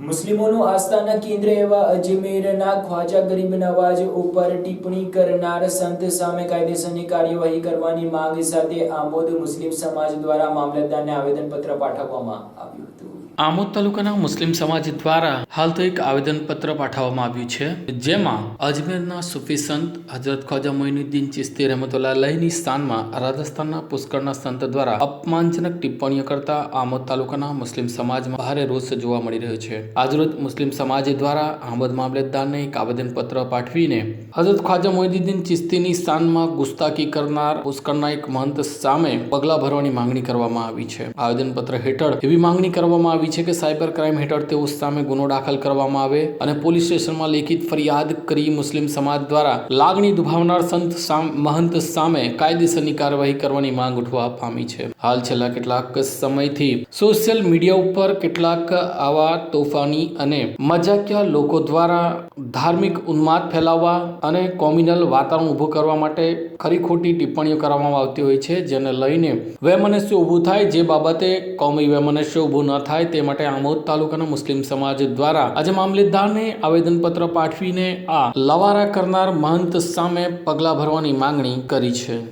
મુસ્લિમોનું આસ્થાના કેન્દ્ર એવા અજમેરના ખ્વાજા ગરીબ નવાજ ઉપર ટિપ્પણી કરનાર સંત સામે કાયદેસરની કાર્યવાહી કરવાની માંગ સાથે આમોદ મુસ્લિમ સમાજ દ્વારા મામલતદારને આવેદનપત્ર પાઠવવામાં આવ્યું હતું. આમોદ તાલુકાના મુસ્લિમ સમાજ દ્વારા હાલ તો એક આવેદનપત્ર પાઠવવામાં આવ્યું છે, જેમાં અજમેરના સુફી સંત હજરત ખ્વાજા મોઇનુદ્દીન ચિસ્તી રહેમતુલ્લાહ લહીની સ્થાનમાં રાજસ્થાનના પુષ્કળના સંત દ્વારા અપમાનજનક ટિપ્પણીઓ કરતા આમોદ તાલુકાના મુસ્લિમ સમાજમાં ભારે રોષ જોવા મળી રહ્યો છે. આજરોજ મુસ્લિમ સમાજ દ્વારા અહમદ મામલતદારને એક આવેદનપત્ર પાઠવીને હજરત ખ્વાજા મોહિદ્દીન ચિસ્તીની શાનમાં ગુસ્તાકી કરનાર પુષ્કરના એક મહંત સામે પગલાં ભરવાની માંગણી કરવામાં આવી છે. આવેદનપત્ર હેઠળ એવી માંગણી કરવામાં આવી છે કે સાયબર ક્રાઇમ હેઠળ તેઓ સામે ગુનો દાખલ કરવામાં આવે અને પોલીસ સ્ટેશનમાં લેખિત ફરિયાદ કરી મુસ્લિમ સમાજ દ્વારા લાગણી દુભાવનાર સંત મહંત સામે કાયદેસરની કાર્યવાહી કરવાની માંગ ઉઠવા પામી છે. હાલ છેલ્લા કેટલાક સમયથી સોશિયલ મીડિયા ઉપર કેટલાક આવા તોફાની અને મજાકિયા લોકો દ્વારા ધાર્મિક ઉન્માદ ફેલાવવા અને કોમ્યુનલ વાતાવરણ ઊભું કરવા માટે ખરી ખોટી ટિપ્પણીઓ કરવામાં આવતી હોય છે, જેને લઈને વૈમનસ્ય ઊભું થાય જે બાબતે કોમી વૈમનસ્ય ઊભું ન થાય તે માટે આમોદ તાલુકાના મુસ્લિમ સમાજ દ્વારા આજે મામલતદારને આવેદનપત્ર પાઠવીને આ લવારા કરનાર મહંત સામે પગલાં ભરવાની માંગણી કરી છે.